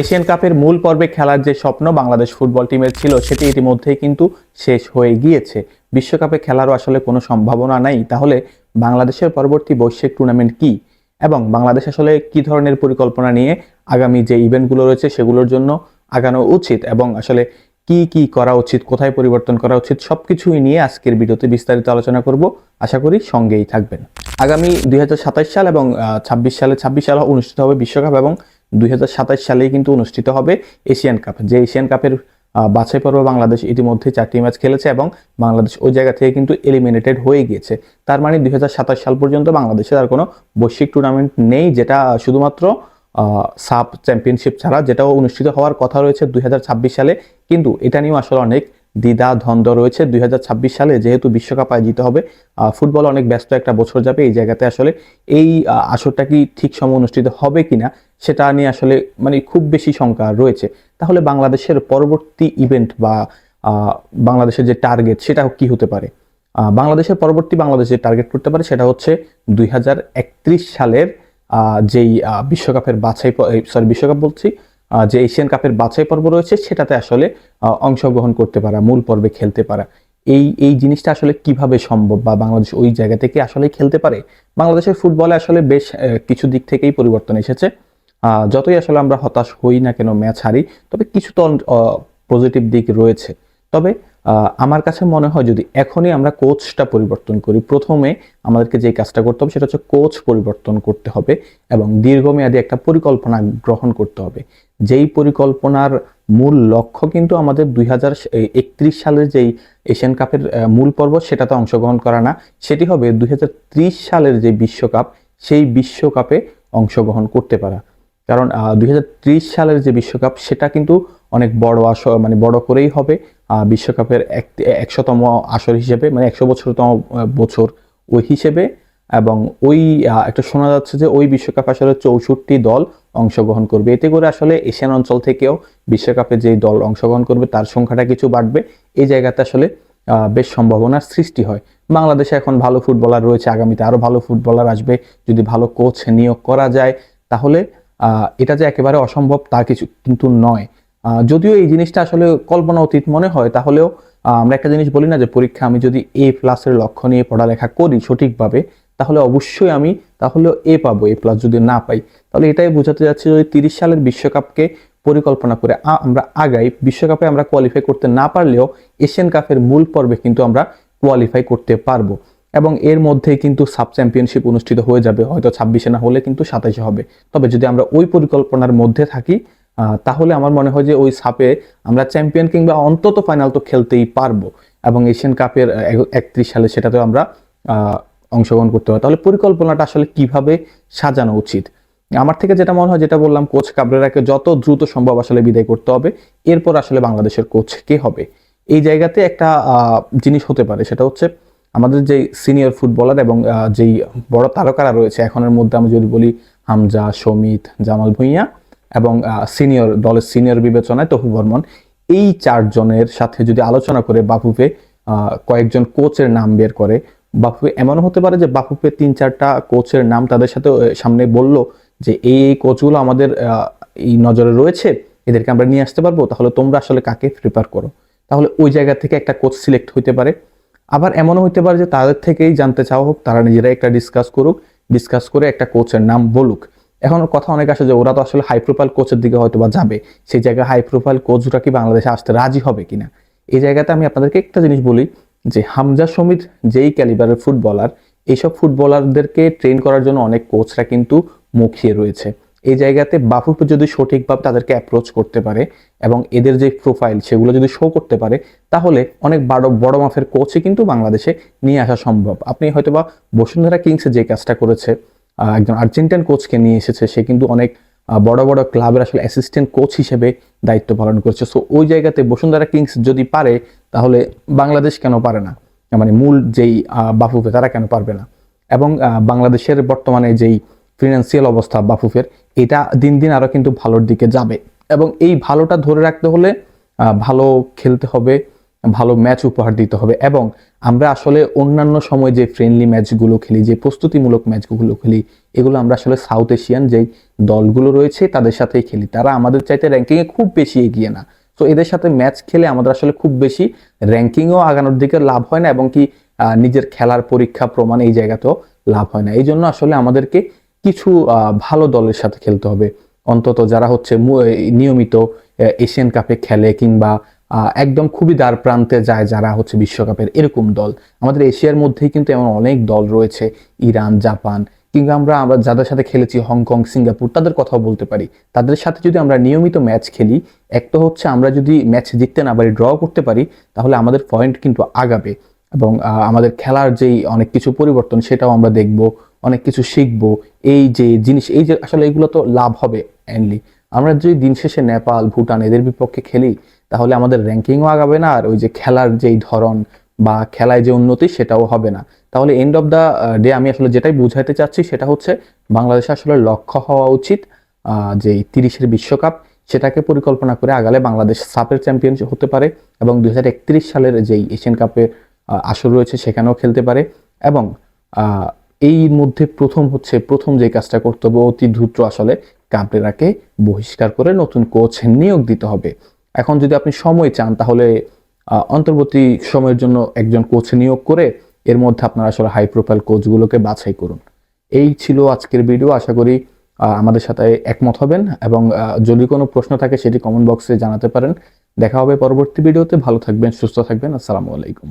Asian কাপের মূল পর্বে খেলার যে স্বপ্ন বাংলাদেশ ফুটবল টিমের ছিল, সেটি ইতিমধ্যেই কিন্তু শেষ হয়ে গিয়েছে। বিশ্বকাপে খেলারও আসলে কোনো সম্ভাবনা নাই। তাহলে বাংলাদেশের পরবর্তী বৈশ্বিক টুর্নামেন্ট কি? এবং বাংলাদেশ আসলে কি ধরনের পরিকল্পনা নিয়ে আগামী যে ইভেন্টগুলো রয়েছে, সেগুলোর জন্য আগানো উচিত এবং আসলে কি কি করা উচিত, কোথায় পরিবর্তন করা উচিত, সবকিছুই নিয়ে আজকের ভিডিওতে বিস্তারিত আলোচনা করব। আশা করি সঙ্গেই থাকবেন। আগামী দুই হাজার সাতাশ সাল এবং ছাব্বিশ সালে ছাব্বিশ সালে অনুষ্ঠিত হবে বিশ্বকাপ এবং দুই হাজার সাতাশ সালেই কিন্তু অনুষ্ঠিত হবে এশিয়ান কাপ। যে এশিয়ান কাপের বাছাই পর্ব বাংলাদেশ ইতিমধ্যে চারটি ম্যাচ খেলেছে এবং বাংলাদেশ ওই জায়গা থেকে কিন্তু এলিমিনেটেড হয়ে গিয়েছে। তার মানে দুই হাজার সাতাশ সাল পর্যন্ত বাংলাদেশের আর কোনো বৈশ্বিক টুর্নামেন্ট নেই, যেটা শুধুমাত্র সাব চ্যাম্পিয়নশিপ ছাড়া, যেটাও অনুষ্ঠিত হওয়ার কথা রয়েছে দুই হাজার ছাব্বিশ সালে। কিন্তু এটা নিয়েও আসলে অনেক দ্বিধা, দ্বন্দ্ব রয়েছে। দুই সালে যেহেতু বিশ্বকাপ আয়োজিত হবে ফুটবল অনেক ব্যস্ত একটা বছর যাবে এই জায়গাতে। আসলে এই আসরটা কি ঠিক সময় অনুষ্ঠিত হবে কিনা, সেটা নিয়ে আসলে মানে খুব বেশি শঙ্কা রয়েছে। তাহলে বাংলাদেশের পরবর্তী ইভেন্ট বা বাংলাদেশের যে টার্গেট সেটা কি হতে পারে? বাংলাদেশের পরবর্তী বাংলাদেশ যে টার্গেট করতে পারে, সেটা হচ্ছে দুই হাজার একত্রিশ সালের যেই বিশ্বকাপের বাছাই সরি বিশ্বকাপ বলছি যে এশিয়ান কাপের বাছাই পর্ব রয়েছে, সেটাতে আসলে অংশগ্রহণ করতে পারা, মূল পর্বে খেলতে পারা, এই এই জিনিসটা আসলে কীভাবে সম্ভব বা বাংলাদেশ ওই জায়গা থেকে আসলে খেলতে পারে? বাংলাদেশের ফুটবলে আসলে বেশ কিছু দিক থেকেই পরিবর্তন এসেছে। যতই আসলে আমরা হতাশ হই না কেন ম্যাচ হারি, তবে কিছু তো পজিটিভ দিক রয়েছে। তবে আমার কাছে মনে হয় যদি এখনই আমরা কোচটা পরিবর্তন করি, প্রথমে আমাদেরকে যে কাজটা করতে হবে সেটা হচ্ছে কোচ পরিবর্তন করতে হবে এবং দীর্ঘমেয়াদী একটা পরিকল্পনা গ্রহণ করতে হবে। যেই পরিকল্পনার মূল লক্ষ্য কিন্তু আমাদের দুই হাজার একত্রিশ সালের যেই এশিয়ান কাপের মূল পর্ব সেটাতে অংশগ্রহণ করা না, সেটি হবে দুই হাজার ত্রিশ সালের যে বিশ্বকাপ, সেই বিশ্বকাপে অংশগ্রহণ করতে পারা। কারণ দুই হাজার ত্রিশ সালের যে বিশ্বকাপ, সেটা কিন্তু অনেক বড় আসর মানে বড় করেই হবে। বিশ্বকাপের এক, একশোতম আসর হিসেবে মানে একশো বছরতম বছর ওই হিসেবে। এবং ওই একটা শোনা যাচ্ছে যে ওই বিশ্বকাপ আসলে চৌষট্টি দল অংশগ্রহণ করবে। এতে করে আসলে এশিয়ান অঞ্চল থেকেও বিশ্বকাপে যেই দল অংশগ্রহণ করবে, তার সংখ্যাটা কিছু বাড়বে। এই জায়গাতে আসলে বেশ সম্ভাবনার সৃষ্টি হয়। বাংলাদেশে এখন ভালো ফুটবলার রয়েছে, আগামীতে আরও ভালো ফুটবলার আসবে। যদি ভালো কোচ নিয়োগ করা যায়, তাহলে এটা যে একেবারে অসম্ভব তা কিছু কিন্তু নয়। যদিও এই জিনিসটা আসলে কল্পনা অতীত মনে হয়, তাহলেও আমরা একটা জিনিস বলি না যে পরীক্ষা আমি যদি এ প্লাসের লক্ষ্য নিয়ে পড়ালেখা করি সঠিকভাবে, তাহলে অবশ্যই আমি তাহলেও এ পাবো এ প্লাস যদি না পাই। তাহলে এটাই বোঝাতে যাচ্ছে যদি তিরিশ সালের বিশ্বকাপকে পরিকল্পনা করে আমরা আগাই। বিশ্বকাপে আমরা কোয়ালিফাই করতে না পারলেও এশিয়ান কাপের মূল পর্বে কিন্তু আমরা কোয়ালিফাই করতে পারব। এবং এর মধ্যেই কিন্তু সাব চ্যাম্পিয়নশিপ অনুষ্ঠিত হয়ে যাবে, হয়তো ছাব্বিশে না হলে কিন্তু সাতাশে হবে। তবে যদি আমরা ওই পরিকল্পনার মধ্যে থাকি তাহলে আমার মনে হয় যে ওই সাপে আমরা চ্যাম্পিয়ন কিংবা অন্তত ফাইনাল তো খেলতেই পারব এবং এশিয়ান কাপের একত্রিশ সালে সেটাতেও আমরা অংশগ্রহণ করতে পারব। তাহলে পরিকল্পনাটা আসলে কীভাবে সাজানো উচিত? আমার থেকে যেটা মনে হয়, যেটা বললাম, কোচ কাবরেরাকে যত দ্রুত সম্ভব আসলে বিদায় করতে হবে, এরপর আসলে বাংলাদেশের কোচ কে হবে? এই জায়গাতে একটা জিনিস হতে পারে, সেটা হচ্ছে আমাদের যে সিনিয়র ফুটবলার এবং যেই বড় তারকারা রয়েছে, এখনের মধ্যে আমি যদি বলি হামজা সমিত জামাল ভুঁইয়া এবং সিনিয়র দলের সিনিয়র বিবেচনায় তহু বর্মন, এই চারজনের সাথে যদি আলোচনা করে বাফুফে কয়েকজন কোচের নাম বের করে, বাফুফে এমন হতে পারে যে বাফুফে তিন চারটা কোচের নাম তাদের সাথে সামনে বলল যে এই এই কোচগুলো আমাদের এই নজরে রয়েছে, এদেরকে আমরা নিয়ে আসতে পারব, তাহলে তোমরা আসলে কাকে প্রিপেয়ার করো? তাহলে ওই জায়গা থেকে একটা কোচ সিলেক্ট হইতে পারে। আবার এমনও হইতে পারে যে তাদের থেকেই জানতে চাওয়া হোক, তারা নিজেরাই একটা ডিসকাস করুক ডিসকাস করে একটা কোচের নাম বলুক। এখন কথা অনেক আসে যে ওরা তো আসলে হাই প্রোফাইল কোচের দিকে হয়তো বা যাবে। সেই জায়গায় হাই প্রোফাইল কোচরা কি বাংলাদেশে আসতে রাজি হবে কিনা? এই জায়গাতে আমি আপনাদেরকে একটা জিনিস বলি যে হামজা সমিত যেই ক্যালিবারের ফুটবলার এইসব ফুটবলারদেরকে ট্রেন করার জন্য অনেক কোচরা কিন্তু মুখিয়ে রয়েছে। এই জায়গাতে বাফুফে যদি সঠিকভাবে তাদেরকে অ্যাপ্রোচ করতে পারে এবং এদের যে প্রোফাইল সেগুলো যদি শো করতে পারে, তাহলে অনেক বড় বড় মাফের কোচই কিন্তু বাংলাদেশে নিয়ে আসা সম্ভব। আপনি হয়তোবা বসুন্ধরা কিংসে যে কাজটা করেছে একজন আর্জেন্টাইন কোচকে নিয়ে এসেছে, সে কিন্তু অনেক বড় বড় ক্লাবের আসলে অ্যাসিস্ট্যান্ট কোচ হিসেবে দায়িত্ব পালন করছে। সো ওই জায়গাতে বসুন্ধরা কিংস যদি পারে, তাহলে বাংলাদেশ কেন পারে না? মানে মূল যেই বাফুফে তারা কেন পারবে না? এবং বাংলাদেশের বর্তমানে যেই ফিনান্সিয়াল অবস্থা বাফুফের, এটা দিন দিন আরও কিন্তু ভালোর দিকে যাবে। এবং এই ভালোটা ধরে রাখতে হলে ভালো খেলতে হবে, ভালো ম্যাচ উপহার দিতে হবে। এবং আমরা আসলে অন্যান্য সময় যে ফ্রেন্ডলি ম্যাচগুলো খেলি, যে প্রস্তুতিমূলক ম্যাচগুলো খেলি, এগুলো আমরা আসলে সাউথ এশিয়ান যেই দলগুলো রয়েছে, তাদের সাথেই খেলি। তারা আমাদের চাইতে র্যাঙ্কিংয়ে খুব বেশি এগিয়ে না। তো এদের সাথে ম্যাচ খেলে আমাদের আসলে খুব বেশি র্যাঙ্কিংও আগানোর দিকে লাভ হয় না, এবং কি নিজের খেলার পরীক্ষা প্রমাণ এই জায়গাতেও লাভ হয় না। এই জন্য আসলে আমাদেরকে কিছু ভালো দলের সাথে খেলতে হবে। অন্তত যারা হচ্ছে নিয়মিত এশিয়ান কাপে খেলে কিংবা একদম খুবই দ্বার প্রান্তে যায় যারা হচ্ছে বিশ্বকাপের এরকম দল। আমাদের এশিয়ার মধ্যেই কিন্তু এমন অনেক দল রয়েছে, ইরান, জাপান, কিংবা আমরা আমরা যাদের সাথে খেলেছি হংকং, সিঙ্গাপুর, তাদের কথাও বলতে পারি। তাদের সাথে যদি আমরা নিয়মিত ম্যাচ খেলি, এক তো হচ্ছে আমরা যদি ম্যাচ জিততে না পারি ড্র করতে পারি, তাহলে আমাদের পয়েন্ট কিন্তু আগাবে। এবং আমাদের খেলার যেই অনেক কিছু পরিবর্তন, সেটাও আমরা দেখব। অনেক কিছু শিখব, এই যে জিনিস, এই যে আসলে এগুলো তো লাভ হবে অ্যান্ডলি আমরা যদি দিন শেষে নেপাল, ভুটান এদের বিপক্ষে খেলি, তাহলে আমাদের র্যাঙ্কিংও আগাবে না, আর ওই যে খেলার যেই ধরন বা খেলায় যে উন্নতি সেটাও হবে না। তাহলে এন্ড অফ দ্য ডে আমি আসলে যেটাই বুঝাইতে চাচ্ছি সেটা হচ্ছে বাংলাদেশে আসলে লক্ষ্য হওয়া উচিত যে তিরিশের বিশ্বকাপ, সেটাকে পরিকল্পনা করে আগালে বাংলাদেশ সাপের চ্যাম্পিয়ন হতে পারে এবং দুই হাজার একত্রিশ সালের যেই এশিয়ান কাপের আসর রয়েছে সেখানেও খেলতে পারে এবং এই মধ্যে প্রথম হচ্ছে প্রথম যে কাজটা করতে হবে অতি দ্রুত আসলে কাবরেরাকে বহিষ্কার করে নতুন কোচ নিয়োগ দিতে হবে। এখন যদি আপনি সময় চান তাহলে অন্তর্বর্তী সময়ের জন্য একজন কোচ নিয়োগ করে এর মধ্যে আপনারা আসলে হাই প্রোফাইল কোচগুলোকে বাছাই করুন। এই ছিল আজকের ভিডিও আশা করি আমাদের সাথে একমত হবেন এবং যদি কোনো প্রশ্ন থাকে সেটি কমেন্ট বক্সে জানাতে পারেন। দেখা হবে পরবর্তী ভিডিওতে ভালো থাকবেন, সুস্থ থাকবেন। আসসালামু আলাইকুম।